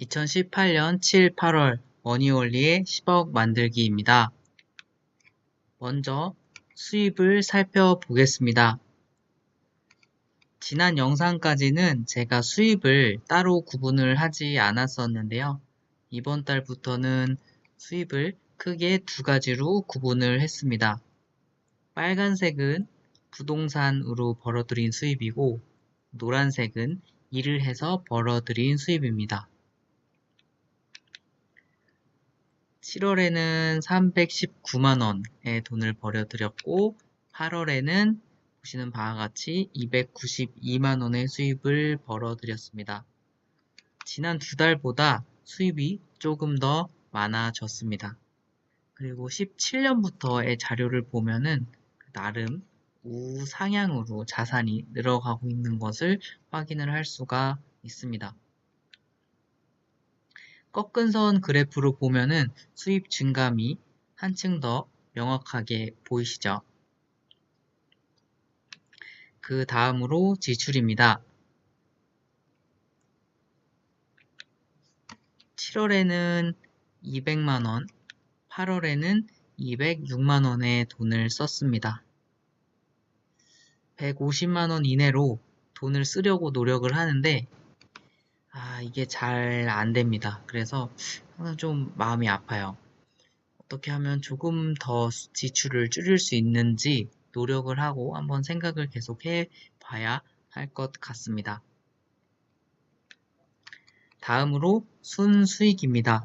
2018년 7, 8월 머니올리의 10억 만들기입니다. 먼저 수입을 살펴보겠습니다. 지난 영상까지는 제가 수입을 따로 구분을 하지 않았었는데요. 이번 달부터는 수입을 크게 두 가지로 구분을 했습니다. 빨간색은 부동산으로 벌어들인 수입이고 노란색은 일을 해서 벌어들인 수입입니다. 7월에는 319만원의 돈을 벌여들였고 8월에는 보시는 바와 같이 292만원의 수입을 벌어들였습니다. 지난 두 달보다 수입이 조금 더 많아졌습니다. 그리고 17년부터의 자료를 보면은 나름 우상향으로 자산이 늘어가고 있는 것을 확인을 할 수가 있습니다. 꺾은 선 그래프로 보면은 수입 증감이 한층 더 명확하게 보이시죠? 그 다음으로 지출입니다. 7월에는 200만원, 8월에는 206만원의 돈을 썼습니다. 150만원 이내로 돈을 쓰려고 노력을 하는데 아, 이게 잘 안 됩니다. 그래서 항상 좀 마음이 아파요. 어떻게 하면 조금 더 지출을 줄일 수 있는지 노력을 하고 한번 생각을 계속 해 봐야 할 것 같습니다. 다음으로 순수익입니다.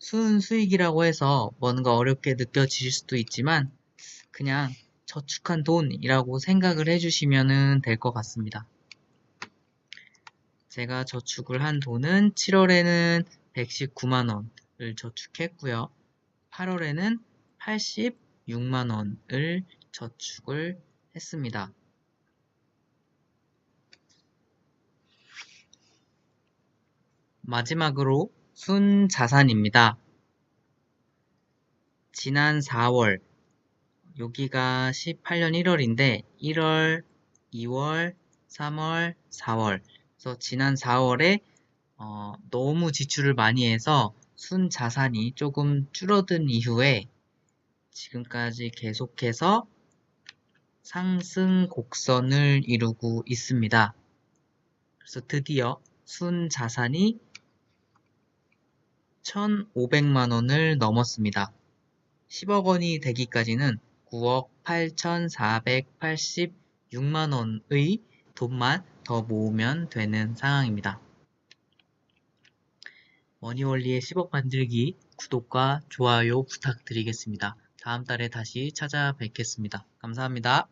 순수익이라고 해서 뭔가 어렵게 느껴지실 수도 있지만 그냥 저축한 돈이라고 생각을 해주시면 될 것 같습니다. 제가 저축을 한 돈은 7월에는 119만원을 저축했고요. 8월에는 86만원을 저축을 했습니다. 마지막으로 순자산입니다. 지난 4월, 여기가 18년 1월인데 1월, 2월, 3월, 4월 그래서 지난 4월에 어, 너무 지출을 많이 해서 순 자산이 조금 줄어든 이후에 지금까지 계속해서 상승 곡선을 이루고 있습니다. 그래서 드디어 순 자산이 1,500만 원을 넘었습니다. 10억 원이 되기까지는 9억 8,486만 원의 돈만 더 모으면 되는 상황입니다. 머니월리의 10억 만들기 구독과 좋아요 부탁드리겠습니다. 다음 달에 다시 찾아뵙겠습니다. 감사합니다.